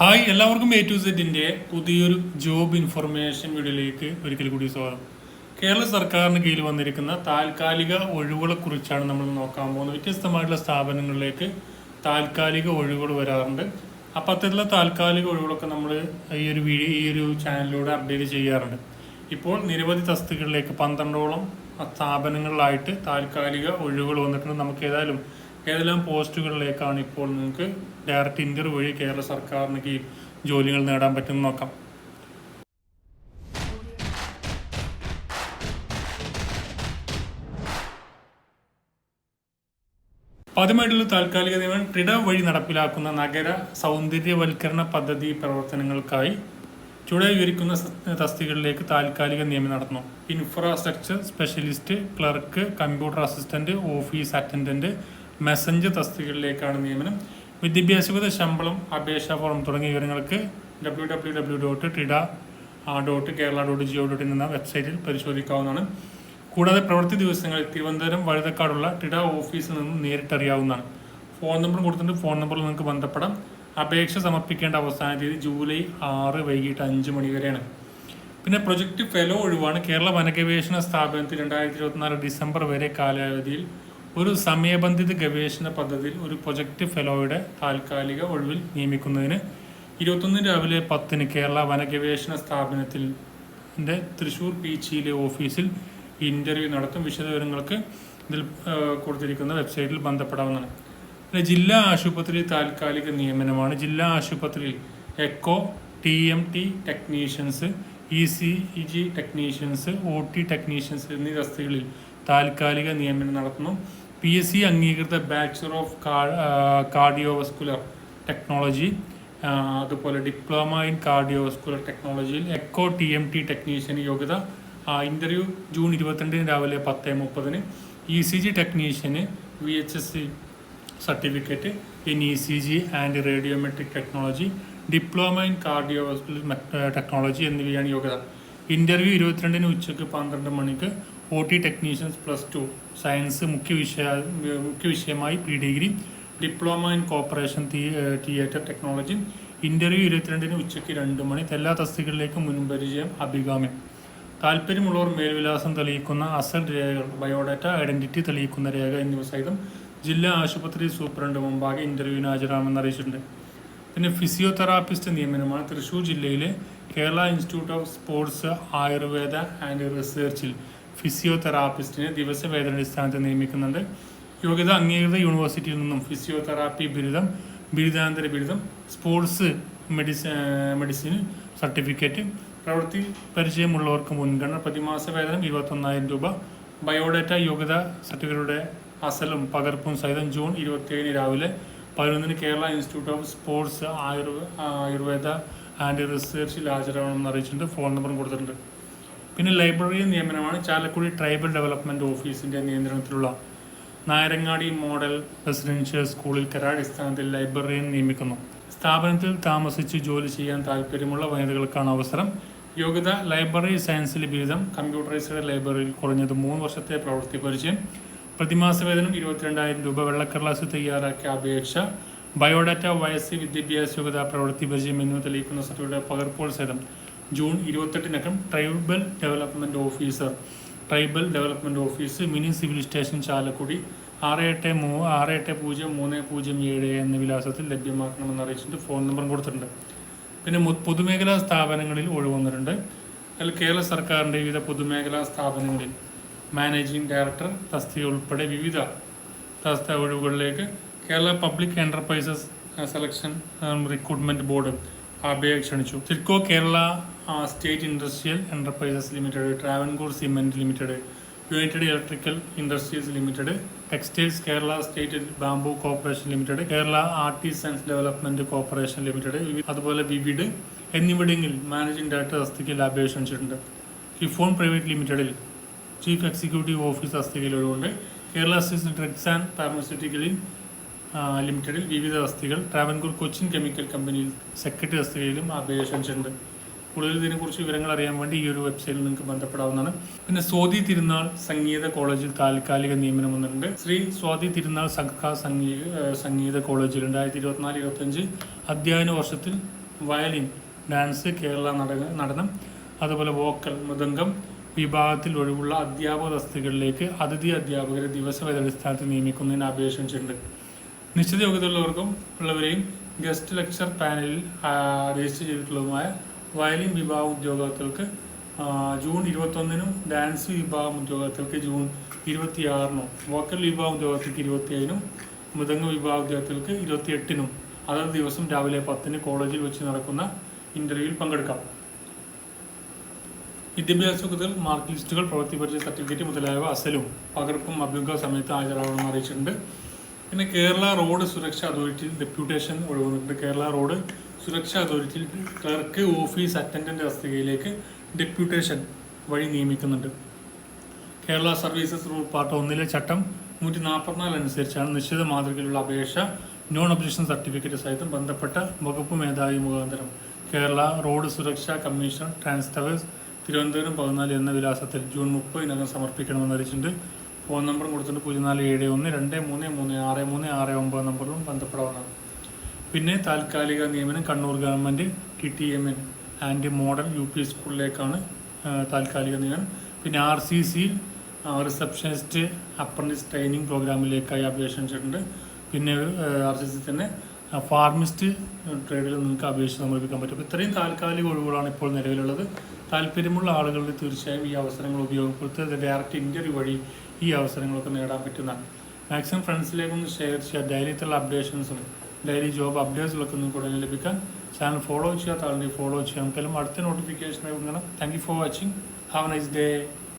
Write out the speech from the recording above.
Hi എല്ലാവർക്കും A to സെറ്റിന്റെ പുതിയൊരു ജോബ് ഇൻഫർമേഷൻ വീഡിയോയിലേക്ക് ഒരിക്കൽ കൂടി സ്വാഗതം. കേരള സർക്കാരിന് കീഴിൽ വന്നിരിക്കുന്ന താൽക്കാലിക ഒഴിവുകളെ കുറിച്ചാണ് നമ്മൾ നോക്കാൻ പോകുന്നത്. വ്യത്യസ്തമായിട്ടുള്ള സ്ഥാപനങ്ങളിലേക്ക് താൽക്കാലിക ഒഴിവുകൾ വരാറുണ്ട്. അപ്പം അത്തരത്തിലുള്ള താൽക്കാലിക ഒഴിവുകളൊക്കെ നമ്മൾ ഈ ഒരു വീഡിയോ ഈ ഒരു ചാനലിലൂടെ അപ്ഡേറ്റ് ചെയ്യാറുണ്ട്. ഇപ്പോൾ നിരവധി തസ്തികളിലേക്ക് പന്ത്രണ്ടോളം സ്ഥാപനങ്ങളിലായിട്ട് താൽക്കാലിക ഒഴിവുകൾ വന്നിട്ടുണ്ട്. നമുക്ക് ഏതായാലും ഏതെല്ലാം പോസ്റ്റുകളിലേക്കാണ് ഇപ്പോൾ നിങ്ങൾക്ക് ഡയറക്റ്റ് ഇന്റർവ്യൂ വഴി കേരള സർക്കാരിന് കീഴിൽ ജോലികൾ നേടാൻ പറ്റുമെന്ന് നോക്കാം. ആദ്യമായിട്ടുള്ള താൽക്കാലിക നിയമം ട്രിഡ വഴി നടപ്പിലാക്കുന്ന നഗര സൗന്ദര്യവൽക്കരണ പദ്ധതി പ്രവർത്തനങ്ങൾക്കായി ചുവടെ വിവരിക്കുന്ന തസ്തികളിലേക്ക് താൽക്കാലിക നിയമം നടന്നു infrastructure specialist clerk computer assistant office attendant messenger തസ്തികകളിലേക്കാണ് നിയമനം. വിദ്യാഭ്യാസഗത ശമ്പളം അപേക്ഷാ ഫോം തുടങ്ങിയ വിവരങ്ങൾക്ക് W W W dot TIDA dot Kerala dot G O dot in എന്ന വെബ്സൈറ്റിൽ പരിശോധിക്കാവുന്നതാണ്. കൂടാതെ പ്രവൃത്തി ദിവസങ്ങളിൽ തിരുവനന്തപുരം വഴുതക്കാടുള്ള ടിഡ ഓഫീസിൽ നിന്നും നേരിട്ടറിയാവുന്നതാണ്. ഫോൺ നമ്പർ കൊടുത്തിട്ടുണ്ട് ഫോൺ നമ്പറിൽ നിങ്ങൾക്ക് ബന്ധപ്പെടാം. അപേക്ഷ സമർപ്പിക്കേണ്ട അവസാന തീയതി ജൂലൈ ആറ് വൈകിട്ട് അഞ്ച് മണി വരെയാണ്. പിന്നെ പ്രൊജക്ട് ഫെലോ ഒഴിവാണ്. കേരള വനഗവേഷണ സ്ഥാപനത്തിൽ രണ്ടായിരത്തി ഇരുപത്തിനാല് ഡിസംബർ വരെ കാലാവധിയിൽ ഒരു സമയബന്ധിത ഗവേഷണ പദ്ധതിയിൽ ഒരു പ്രൊജക്ട് ഫെലോയുടെ താൽക്കാലിക ഒഴിവിൽ നിയമിക്കുന്നതിന് ഇരുപത്തൊന്ന് രാവിലെ പത്തിന് കേരള വനഗവേഷണ സ്ഥാപനത്തിൽ തൃശൂർ പീച്ചിയിലെ ഓഫീസിൽ ഇന്റർവ്യൂ നടത്തും വിശദവിവരങ്ങൾക്ക് ഇതിൽ കൊടുത്തിരിക്കുന്ന വെബ്സൈറ്റിൽ ബന്ധപ്പെടാവുന്നതാണ്. പിന്നെ ജില്ലാ ആശുപത്രി താൽക്കാലിക നിയമനമാണ്. ജില്ലാ ആശുപത്രിയിൽ echo T M T technicians E C E G technicians O T technicians എന്നീ തസ്തികളിൽ താൽക്കാലിക നിയമനം നടത്തുന്നു. പി എസ് സി അംഗീകൃത ബാച്ചലർ ഓഫ് കാർഡിയോവസ്കുലർ ടെക്നോളജി അതുപോലെ ഡിപ്ലോമ ഇൻ കാർഡിയോവസ്കുലർ ടെക്നോളജിയിൽ എക്കോ ടി എം ടി ടെക്നീഷ്യന് യോഗ്യത ഇന്റർവ്യൂ ജൂൺ ഇരുപത്തിരണ്ടിന് രാവിലെ പത്ത് മുപ്പതിന്. E C G ടെക്നീഷ്യന് V H S C certificate in E C G and radiometric technology diploma in cardiovascular technology എന്നിവയാണ് യോഗ്യത. ഇന്റർവ്യൂ ഇരുപത്തിരണ്ടിന് ഉച്ചയ്ക്ക് പന്ത്രണ്ട് മണിക്ക് O T technicians plus two science മുഖ്യ വിഷയ മുഖ്യ വിഷയമായി P degree diploma in operation theatre technology interview ഇരുപത്തിരണ്ടിന് ഉച്ചയ്ക്ക് രണ്ട് മണി എല്ലാ തസ്തികളിലേക്കും മുൻപരിചയം അഭികാമ്യം. താല്പര്യമുള്ളവർ മേൽവിലാസം തെളിയിക്കുന്ന അസൽ രേഖകൾ ബയോഡാറ്റ ഐഡന്റിറ്റി തെളിയിക്കുന്ന രേഖ എന്നിവ സഹിതം ജില്ലാ ആശുപത്രി സൂപ്രണ്ട് മുമ്പാകെ ഇന്റർവ്യൂവിന് ഹാജരാമെന്ന് അറിയിച്ചിട്ടുണ്ട്. പിന്നെ ഫിസിയോതെറാപ്പിസ്റ്റ് നിയമനമാണ് തൃശ്ശൂർ ജില്ലയിലെ Kerala institute of sports Ayurveda and റിസർച്ചിൽ. ഫിസിയോതെറാപ്പിസ്റ്റിനെ ദിവസവേതനാടിസ്ഥാനത്തിൽ നിയമിക്കുന്നുണ്ട്. യോഗ്യത അംഗീകൃത യൂണിവേഴ്സിറ്റിയിൽ നിന്നും ഫിസിയോതെറാപ്പി ബിരുദം ബിരുദാനന്തര ബിരുദം സ്പോർട്സ് മെഡിസ മെഡിസിൻ സർട്ടിഫിക്കറ്റ് പ്രവൃത്തി പരിചയമുള്ളവർക്ക് മുൻഗണന പ്രതിമാസ വേതനം ഇരുപത്തൊന്നായിരം രൂപ ബയോഡാറ്റ യോഗ്യത സർട്ടിഫിക്കറ്റുടെ അസലും പകർപ്പും സഹിതം ജൂൺ ഇരുപത്തിയേഴിന് രാവിലെ പതിനൊന്നിന് കേരള ഇൻസ്റ്റിറ്റ്യൂട്ട് ഓഫ് സ്പോർട്സ് ആയുർവേ ആയുർവേദ ആൻഡ് റിസർച്ചിൽ ഹാജരാകണമെന്ന് അറിയിച്ചിട്ടുണ്ട്. ഫോൺ നമ്പറും കൊടുത്തിട്ടുണ്ട്. പിന്നെ ലൈബ്രറി നിയമനമാണ് ചാലക്കുടി ട്രൈബൽ ഡെവലപ്മെന്റ് ഓഫീസിന്റെ നിയന്ത്രണത്തിലുള്ള നായരങ്ങാടി മോഡൽ റെസിഡൻഷ്യൽ സ്കൂളിൽ കരാടിസ്ഥാനത്തിൽ ലൈബ്രറിയൻ നിയമിക്കുന്നു. സ്ഥാപനത്തിൽ താമസിച്ച് ജോലി ചെയ്യാൻ താല്പര്യമുള്ള വനിതകൾക്കാണ് അവസരം. യോഗ്യത ലൈബ്രറി സയൻസിൽ ബിരുദം കമ്പ്യൂട്ടറൈസ്ഡ് ലൈബ്രറിയിൽ കുറഞ്ഞത് മൂന്ന് വർഷത്തെ പ്രവൃത്തി പരിചയം പ്രതിമാസ വേതനം ഇരുപത്തിരണ്ടായിരം രൂപ വെള്ളക്കടലാസ് തയ്യാറാക്കിയ അപേക്ഷ ബയോഡാറ്റ വയസ്സ് വിദ്യാഭ്യാസ യോഗ്യത പ്രവൃത്തി പരിചയം എന്നിവ തെളിയിക്കുന്ന സർട്ടിഫിക്കറ്റ് പകർപ്പോൾ സഹിതം June ഇരുപത്തെട്ടിനകം tribal development officer tribal development office mini civil station Chalakudy ആറ് എട്ട് മൂ ആറ് എട്ട് പൂജ്യം മൂന്ന് പൂജ്യം ഏഴ് എന്ന വിലാസത്തിൽ ലഭ്യമാക്കണമെന്ന് അറിയിച്ചിട്ട് ഫോൺ നമ്പറും കൊടുത്തിട്ടുണ്ട്. പിന്നെ പൊതുമേഖലാ സ്ഥാപനങ്ങളിൽ ഒഴിവ് വന്നിട്ടുണ്ട് അതിൽ കേരള സർക്കാരിന്റെ വിവിധ പൊതുമേഖലാ സ്ഥാപനങ്ങളിൽ മാനേജിംഗ് ഡയറക്ടർ തസ്തിക ഉൾപ്പെടെ വിവിധ തസ്ത ഒഴിവുകളിലേക്ക് Kerala public enterprises selection recruitment board അപേക്ഷ ക്ഷണിച്ചു. SIDCO Kerala state industrial enterprises limited Travancore cement limited united electrical industries limited textiles Kerala state bamboo corporation limited Kerala artisans development corporation limited അതുപോലെ വിവിഡ് എന്നിവിടങ്ങളിൽ managing director തസ്തികയിൽ അപേക്ഷ ക്ഷണിച്ചിട്ടുണ്ട്. ഹിഫോൺ private ലിമിറ്റഡിൽ ചീഫ് എക്സിക്യൂട്ടീവ് ഓഫീസ് തസ്തികയിലുണ്ട് കേരള സ്റ്റേറ്റ് ഡ്രഗ്സ് ആൻഡ് ഫാർമസ്യൂട്ടിക്കലിൽ ലിമിറ്റഡിൽ വിവിധ തസ്തികൾ ട്രാവൻകൂർ കൊച്ചിൻ കെമിക്കൽ കമ്പനിയിൽ സെക്രട്ടറി തസ്തികയിലും അപേക്ഷ ക്ഷണിച്ചിട്ടുണ്ട് കൂടുതൽ ഇതിനെക്കുറിച്ച് വിവരങ്ങൾ അറിയാൻ വേണ്ടി ഈ ഒരു വെബ്സൈറ്റിൽ നിങ്ങൾക്ക് ബന്ധപ്പെടാവുന്നതാണ്. പിന്നെ സ്വാതി തിരുനാൾ സംഗീത കോളേജിൽ താൽക്കാലിക നിയമനം വന്നിട്ടുണ്ട്. ശ്രീ സ്വാതി തിരുനാൾ സർക്കാർ സംഗീത സംഗീത കോളേജിൽ രണ്ടായിരത്തി ഇരുപത്തിനാല് ഇരുപത്തഞ്ച് അധ്യയന വർഷത്തിൽ വയലിൻ ഡാൻസ് കേരള നടന അതുപോലെ വോക്കൽ മൃദംഗം വിഭാഗത്തിൽ ഒഴിവുള്ള അധ്യാപക തസ്തികളിലേക്ക് അതിഥി അധ്യാപകരെ ദിവസവേതടിസ്ഥാനത്തിൽ നിയമിക്കുന്നതിന് അപേക്ഷ ക്ഷണിച്ചിട്ടുണ്ട് നിശ്ചിത യോഗ്യതയുള്ളവർക്കും ഉള്ളവരെയും ഗസ്റ്റ് ലെക്ചർ പാനലിൽ രജിസ്റ്റർ ചെയ്തിട്ടുള്ളതുമായ വയലിൻ വിഭാഗം ഉദ്യോഗാർത്ഥികൾക്ക് ജൂൺ ഇരുപത്തൊന്നിനും ഡാൻസ് വിഭാഗം ഉദ്യോഗാർത്ഥികൾക്ക് ജൂൺ ഇരുപത്തിയാറിനും വോക്കൽ വിഭാഗം ഉദ്യോഗാർത്ഥികൾക്ക് ഇരുപത്തിയേഴിനും മൃദംഗ വിഭാഗം ഉദ്യോഗാർത്ഥികൾക്ക് ഇരുപത്തിയെട്ടിനും അതത് ദിവസം രാവിലെ പത്തിന് കോളേജിൽ വെച്ച് നടക്കുന്ന ഇന്റർവ്യൂവിൽ പങ്കെടുക്കാം. വിദ്യാഭ്യാസ യോഗ്യതകൾ മാർക്ക് ലിസ്റ്റുകൾ പ്രവൃത്തി പരിചയ സർട്ടിഫിക്കറ്റ് മുതലായവ അസലും പകർപ്പും അഭ്യുഗ സമയത്ത് ഹാജരാകണമെന്ന് അറിയിച്ചിട്ടുണ്ട്. പിന്നെ കേരള റോഡ് സുരക്ഷാ അതോറിറ്റിയിൽ ഡെപ്യൂട്ടേഷൻ ഒഴിവുന്നുണ്ട് കേരള റോഡ് സുരക്ഷാ അതോറിറ്റിയിൽ ക്ലർക്ക് ഓഫീസ് അറ്റൻഡന്റ് തസ്തികയിലേക്ക് ഡെപ്യൂട്ടേഷൻ വഴി നിയമിക്കുന്നുണ്ട്. കേരള സർവീസസ് റൂൾ പാർട്ട് ഒന്നിലെ ചട്ടം നൂറ്റി നാൽപ്പത്തിനാല് അനുസരിച്ചാണ് നിശ്ചിത മാതൃകയിലുള്ള അപേക്ഷ നോൺ ഒബ്ജക്ഷൻ സർട്ടിഫിക്കറ്റ് സഹിതം ബന്ധപ്പെട്ട വകുപ്പ് മേധാവി മുഖാന്തരം. കേരള റോഡ് സുരക്ഷാ കമ്മീഷൻ ട്രാൻസ്ഫേഴ്സ് തിരുവനന്തപുരം പതിനാല് എന്ന വിലാസത്തിൽ ജൂൺ മുപ്പതിനകം സമർപ്പിക്കണമെന്ന് അറിയിച്ചിട്ടുണ്ട്. ഫോൺ നമ്പറും കൊടുത്തിട്ട് പൂജ്യം നാല് ഏഴ് ഒന്ന് രണ്ട് മൂന്ന് മൂന്ന് ആറ് മൂന്ന് ആറ് ഒമ്പത് നമ്പറിലും ബന്ധപ്പെടാവുന്നതാണ്. പിന്നെ താൽക്കാലിക നിയമനം Kannur government T T M N and model U P സ്കൂളിലേക്കാണ് താൽക്കാലിക നിയമനം. പിന്നെ R C C receptionist apprentice training പ്രോഗ്രാമിലേക്കായി അപേക്ഷ വെച്ചിട്ടുണ്ട് പിന്നെ ആർ സി സി തന്നെ ഫാർമിസ്റ്റ് ട്രേഡിൽ നിങ്ങൾക്ക് അപേക്ഷ സമർപ്പിക്കാൻ പറ്റും. അപ്പോൾ ഇത്രയും താൽക്കാലിക ഒഴിവുകളാണ് ഇപ്പോൾ നിലവിലുള്ളത്. താല്പര്യമുള്ള ആളുകളിൽ തീർച്ചയായും ഈ അവസരങ്ങൾ ഉപയോഗപ്പെടുത്തി ഡയറക്റ്റ് ഇന്റർവ്യൂ വഴി ഈ അവസരങ്ങളൊക്കെ നേടാൻ പറ്റുന്നതാണ് മാക്സിമം ഫ്രണ്ട്സിലേക്കൊന്ന് ഷെയർ ചെയ്യുക. ഡെയിലിത്തുള്ള അപ്ഡേഷൻസും ഡെയിലി ജോബ് അപ്ഡേറ്റ്സുകളൊക്കെ ഒന്ന് കൂടുതൽ ലഭിക്കാൻ ചാനൽ ഫോളോ ചെയ്യാത്ത ആളുണ്ടെങ്കിൽ ഫോളോ ചെയ്യാം. നമുക്കെല്ലാം അടുത്ത notification thank you for watching have nice day